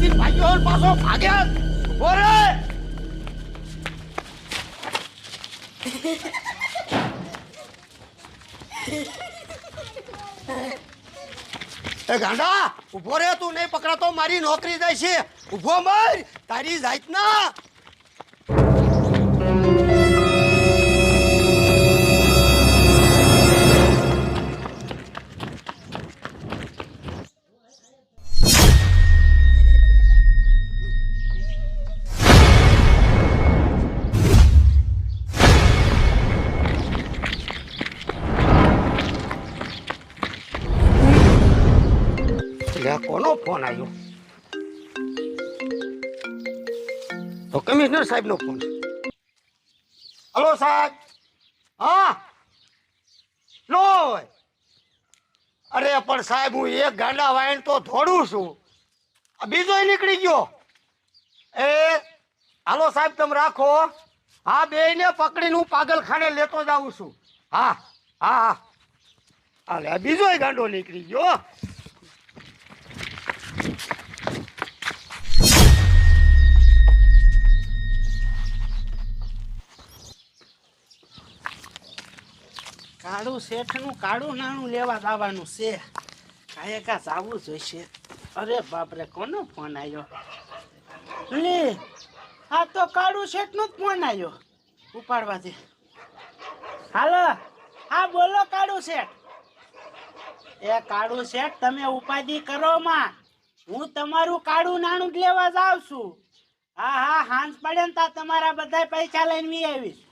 અહીંયાથી ભાગ્યો પાછો ભાગ્યા ઊભો રે એ ગાંડા ઊભો રે તું, નહીં પકડાતો, મારી નોકરી જાય છે. ઊભો મર, તારી જાત ના લે, કોનો ફોન આવ્યો? તો કમિશનર સાહેબનો ફોન. હલો, સાહેબ. હા? લો અરે, પણ સાહેબ, હું એક ગાંડા વાયણ તો થોડું છું. બીજો નીકળી ગયો. એ, હાલો, સાહેબ, તમે રાખો. હા બે ને પકડીને હું પાગલખાને લેતો જાઉં છું. હા હા હા. હાલે બીજો ગાંડો નીકળી ગયો. કાળું શેઠનું કાળું નાણું લેવા દાવાનું છે. કાંઈ કા જવું જોઈશે. અરે બાપરે કોનો ફોન આવ્યો લે, આ તો કાળું શેઠનો જ ફોન આવ્યો ઉપાડવાથી. હાલો, હા, બોલો કાળું શેઠ. એ કાળું શેઠ, તમે ઉપાધિ કરો માં. હું તમારું કાળું નાણું જ લેવા જાઉં છું. હા હા હાંસ પડે ને તા તમારા બધા પૈસા લઈને આવીશ.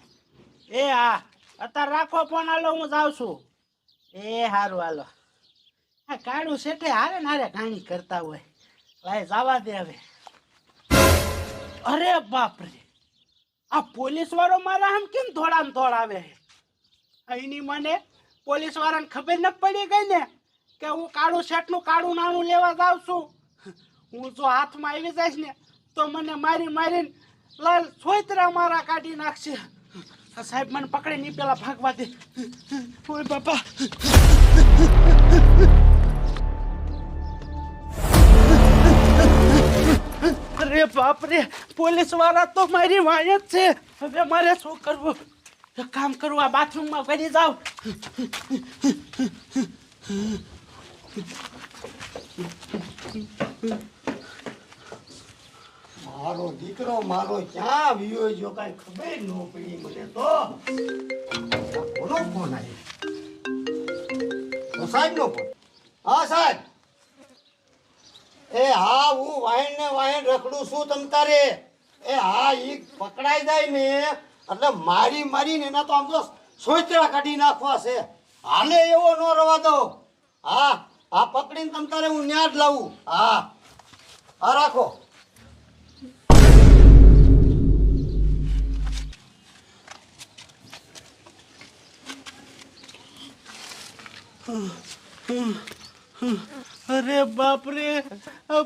એ, હા. અત્યારે રાખો ફોન હાલો, હું જાઉં છું. એ સારું હાલો. આ કાળું શેઠે હારે ને હારે ઘાણી કરતા હોય. ભાઈ, જવા દે હવે. અરે બાપરે, આ પોલીસ વાળો મારા આમ કેમ ને થોડાવે અહીંની મને પોલીસ વાળાને ખબર ન પડી ગઈ ને કે હું કાળું શેઠનું કાળું નાણું લેવા જાઉં છું. હું જો હાથમાં આવી જઈશ ને, તો મને મારી મારીને લાલ છોતરા મારા કાઢી નાખશે. સાહેબ મને પકડી નહીં પેલા ભાગવા દે. ઓય બાપા. અરે બાપ રે, પોલીસવાળા તો મારી વાય જ છે. હવે મારે શું કરવું? કામ કરવું આ બાથરૂમમાં ફરી જાવ મારો દીકરો, મારો ક્યાં વિયો જો કાંઈ ખબર ન પડી મને તો. આ કોનો ફોન આવ્યો સાહેબ નો ફોન હા, સાહેબ. એ હા, હું વાહન ને વાહન રખડું છું તમ તારે. એ હા, ઈ પકડાઈ જાય ને, એટલે મારી મારીને એના તો આમ તો સોચરા કાઢી નાખવા છે. હાલે એવો ન રવા દો. હા હા પકડીને તમ તારે હું ન્યા જ લાવું. હા. હા રાખો. અરે બાપરે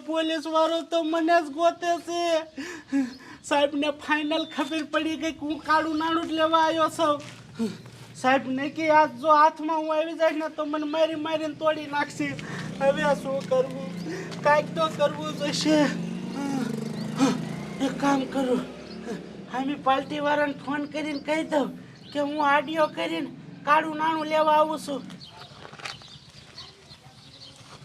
પોલીસ વાળો તો મને જ ગોતે છે. સાહેબને ફાઇનલ ખબર પડી ગઈ હું કાળું નાણું જ લેવા આવ્યો છું. સાહેબ ને કે આ જો હાથમાં હું આવી જાય ને તો મને મારી મારીને તોડી નાખશે. હવે શું કરવું? કાંઈક તો કરવું જોઈશે. એક કામ કરું. અમે પાલટી વાળાને ફોન કરીને કહી દઉં કે હું આડિયો કરીને કાળું નાણું લેવા આવું છું.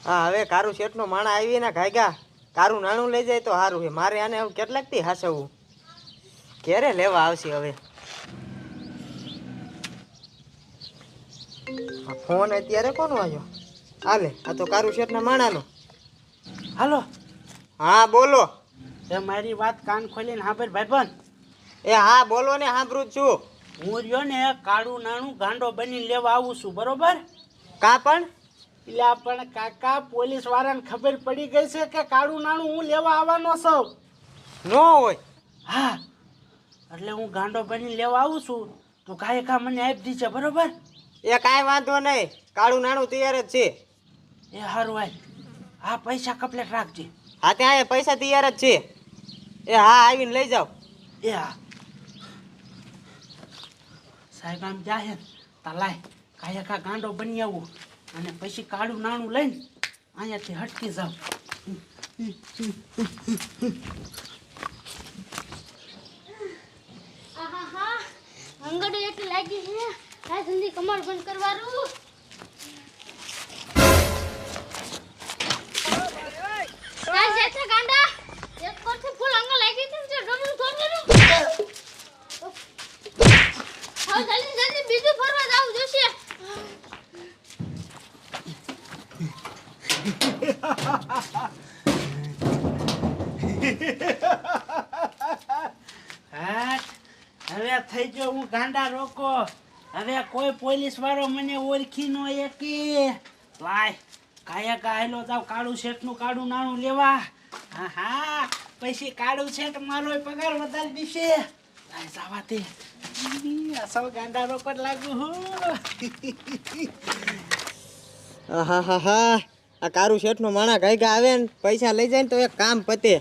હા હવે કારું શેઠનો માણા આવી ને ગાયગા કારું નાણું લઈ જાય તો સારું છે. મારે આને હવે કેટલાકથી હાસવું ક્યારે લેવા આવશે હવે. ફોન અત્યારે કોનો આવ્યો? હાલે આ તો કારું શેઠના માણાનો. હાલો. હા બોલો. એ મારી વાત કાન ખોલીને સાંભળ ભાઈબંધ. એ હા બોલો ને સાંભળું છું. હું રહ્યો ને કાળું નાણું ગાંડો બનીને લેવા આવું છું બરોબર? કા પણ? એટલે પણ કાકા પોલીસ વાળાને ખબર પડી ગઈ છે કે કાળું નાણું હું લેવા આવવાનો છું. નો હોય. હા એટલે હું ગાંડો બનીને લેવા આવું છું. તો કાંઈ કા મને આપી દીજે બરોબર? એ કાંઈ વાંધો નહીં. કાળું નાણું તૈયાર જ છે. એ સારું ભાઈ હા પૈસા કપલેટ રાખજે. હા ત્યાં એ પૈસા તૈયાર જ છે. એ હા આવીને લઈ જાઓ. એ હા. સાહેબ આમ જાહે તા લાય કાંઈ કા ગાંડો બની આવું? અને પછી કાળું નાણું લઈને અહીંયાથી હટકી જાઓ. અંગડી લાગી છે. આ જલ્દી કમર બંધ કરવાનું. ગાંડા એક પરથી ફૂલ અંગ લાગી છે જે ડબલું થોડું હા જલ્દી જલ્દી બીજું ફરવા જાવું જોશે હા હવે થઈ ગયો હું ગાંડા રોકો. હવે કોઈ પોલીસ વાળો મને ઓળખી નો એકી લાય કાયા કાયલો તાવ કાળું શેઠનું કાળું નાણું લેવા. હા હા, પછી કાળું શેઠ મારો પગાર વધારે દીશે લાય ગાંડા રોકો લાગુ હું. આહાહાહા. આ કારું શેઠનો માણા ગાયગા આવે ને, પૈસા લઈ જાય ને તો એક કામ પતે.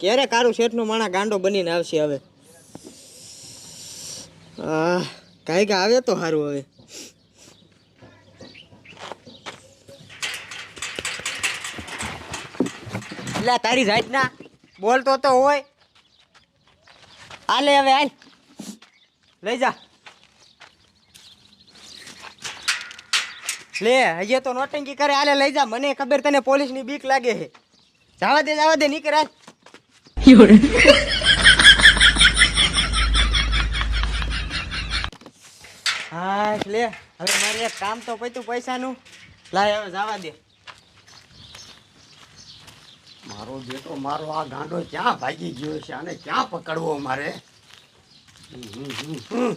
ક્યારે કારું શેઠનો માણા ગાંડો બનીને આવશે હવે? ગાયગા આવે તો સારું હવે. એટલે તારી જાત ના બોલતો તો હોય. હાલે હવે હાલ લઈ જા. લે હજી તો નોટંકી કરે આલે લઈ જા મને ખબર તને પોલીસની બીક લાગે છે. જવા દે જવા દે નીકળ આજ. હા લે હવે મારે એક કામ તો પત્યું પૈસાનું. લાય હવે જવા દે. મારો બેટો મારો આ ગાંડો ક્યાં ભાગી ગયો છે? અને ક્યાં પકડવો મારે? હમ, હમ, હમ,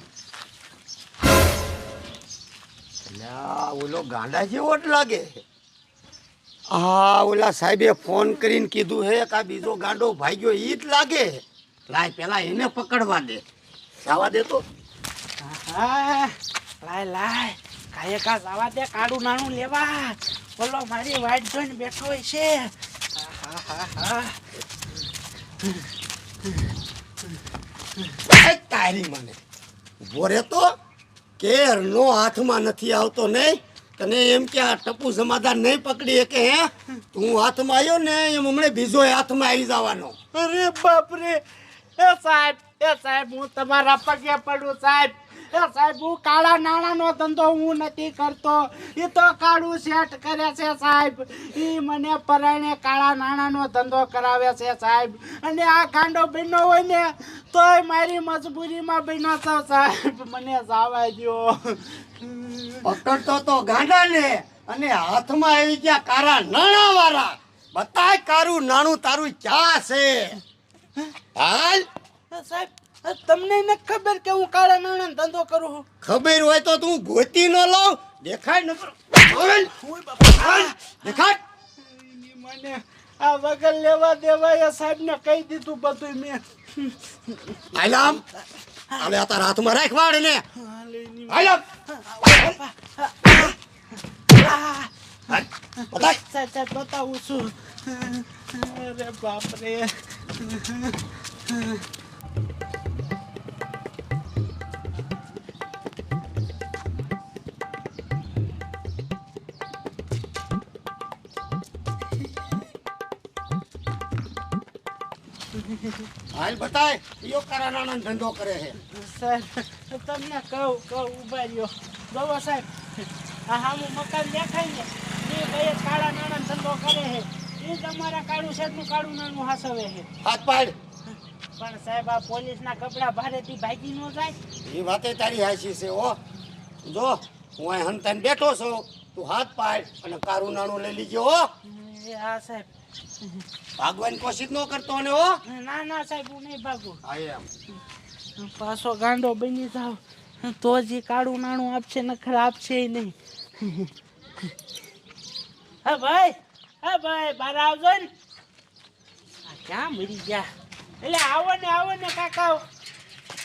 અલ્યા, ઓલો ગાંડા જેવો જ લાગે. હા ઓલા સાહેબે ફોન કરીને કીધું હે કે આ બીજો ગાંડો ભાગ્યો એ જ લાગે. લાય પેલા એને પકડવા દે. જવા દે તો. હા લાય લાય. કાયે કા જવા દે કાળું નાણું લેવા. બોલો મારી વાઈટ જોઈને બેઠો હોય છે. તારી મને. ઊભો રે તો કેર નો હાથમાં નથી આવતો નહીં તને એમ કે આ ટપુ સમાધાન નહીં પકડી કે હે? તું હાથમાં આવ્યો ને, એમ હમણાં બીજો હાથમાં આવી જવાનો. અરે બાપરે! એ સાહેબ એ સાહેબ, હું તમારા પગે પડું, સાહેબ. સાહેબ હું કાળા નાણાંનો ધંધો હું નથી કરતો. એ તો કાળું સેટ કરે છે સાહેબ. એ મને પરાણે કાળા નાણાંનો ધંધો કરાવે છે સાહેબ. અને આ ગાંડો બન્યો હોય ને તોય મારી મજબૂરીમાં બન્યો છો સાહેબ મને જવા દ્યો. પકડતો તો ગાંડા ને અને હાથમાં આવી ગયા કારા નાણા વાળા બતાય કારું નાણું તારું ક્યાં છે? હાલ. સાહેબ તમને ન ખબર કે હું કાળા નાણા ધંધો કરું છું? ખબર હોય તો તું ગોતી ન લાવ દેખાય ન દેખાય મને આ વગર લેવા દેવા સાહેબ ને કહી દીધું બધું મેં. આલામ આલે આ તારા હાથમાં રાખ વાડ ને સાહેબ બતાવું છું. અરે બાપ રે હાલ બતાય યો કારા નાણાં ધંધો કરે છે. સાહેબ તમને કહું કહું ઊભા રહ્યો જોવો સાહેબ આ હામું મકાન દેખાય ને એ ભાઈ કાળા નાણાં ધંધો કરે છે. એ જ અમારા કાળું શેઠનું કાળું નાણું હાસવે છે. હાથ પાડ. પણ સાહેબ આ પોલીસના કપડા ભારેથી ભાગી ન જાય. એ વાતે તારી હાસી છે ઓ જો હું અહીં હંતન બેઠો છું. તું હાથ પાડ અને કારું નાણું લઈ લીજો હો. એ હા સાહેબ. ભાગવાની કોશિશ ન કરતો ને હો. ના ના સાહેબ હું નહીં ભાગું. આઈ એમ. પાછો ગાંડો બની જાવ તો જ કાળું નાણું આપશે નખર આપશે નહીં. હા ભાઈ હા ભાઈ બાર આવજો ને. આ ક્યાં મરી ગયા? એટલે આવો ને આવો ને કાકા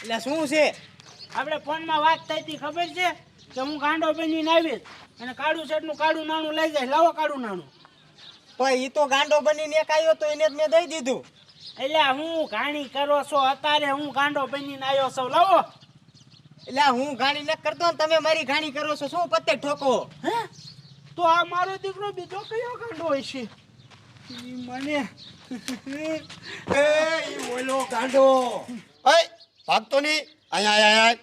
એટલે શું છે? આપણે ફોનમાં વાત થઈ હતી ખબર છે? કે હું ગાંડો બનીને આવીશ અને કાળું શર્ટનું કાળું નાણું લઈ જાય. લાવો કાળું નાણું. પણ ઈ તો ગાંડો બનીને એક આવ્યો તો એને જ મેં દઈ દીધું. એટલે હું ઘાણી કરો છો? અત્યારે હું ગાંડો બનીને આવ્યો છું. લાવો. એટલે હું ઘાણી ન કરતો ને તમે મારી ઘાણી કરો છો. શું પત્તે ઠોકો? હે? તો આ મારો દીકરો બીજો કયો ગાંડો હોય છે? મને એ ઈ ઓલો ગાંડો. ઓય ભાગતો નહીં. અહીંયા અહીંયા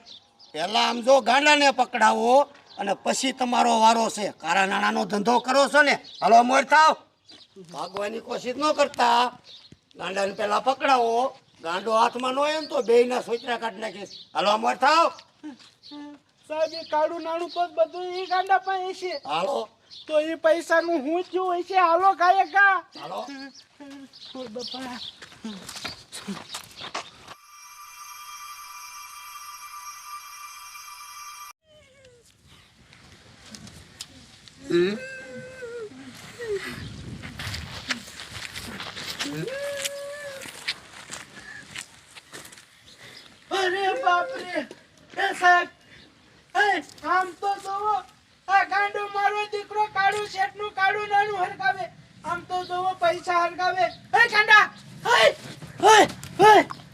પહેલાં પહેલા આમ જો ગાંડાને પકડાવો અને પછી તમારો વારો છે. કારા નાણાનો ધંધો કરો છો ને. હાલો મોર થાવ. ભાગવાની કોશિશ ન કરતા. ગાંડાને પહેલા પકડાવો. ગાંડો હાથમાં નો એમ તો બે ના સોચરા કાઢી નાખીશ. હાલો અમર થાવ. સાહેબ એ કાળું નાણું પગ બધું એ ગાંડા પાસે છે. હાલો. તો એ પૈસા નું હું જ હોય છે? હાલો ગાયકા હાલો. બાપા બાપરે એ સાહેબ એ આમ તો જોવો, આ ગાંડો મારો દીકરો કાળું શેઠનું કાળું નાનું હરગાવે. આમ તો જોવો, પૈસા હરગાવે. એ ગાંડા, હે હે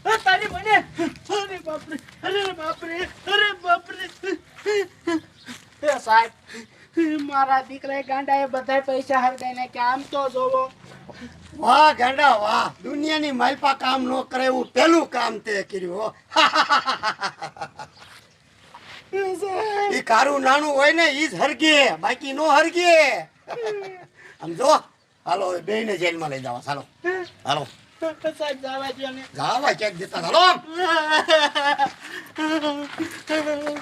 હે તારી મને, અરે બાપરે અરે બાપરે અરે બાપરે. એ સાહેબ, મારા દીકરા ગાંડાએ બધા પૈસા હરગાઈને કે આમ તો જોવો. વાહ, ગાંડા, વાહ. દુનિયાની માલપા કામ ન કરે એવું પેલું કામ તે કર્યું એ ઈ કારું નાનું હોય ને ઈ જ હરગે બાકી નો હરગે સમજો હાલો બે ને જેલમાં લઈ જવા. ચાલો હાલો. જવા ક્યાંક જતા હાલો. આમ.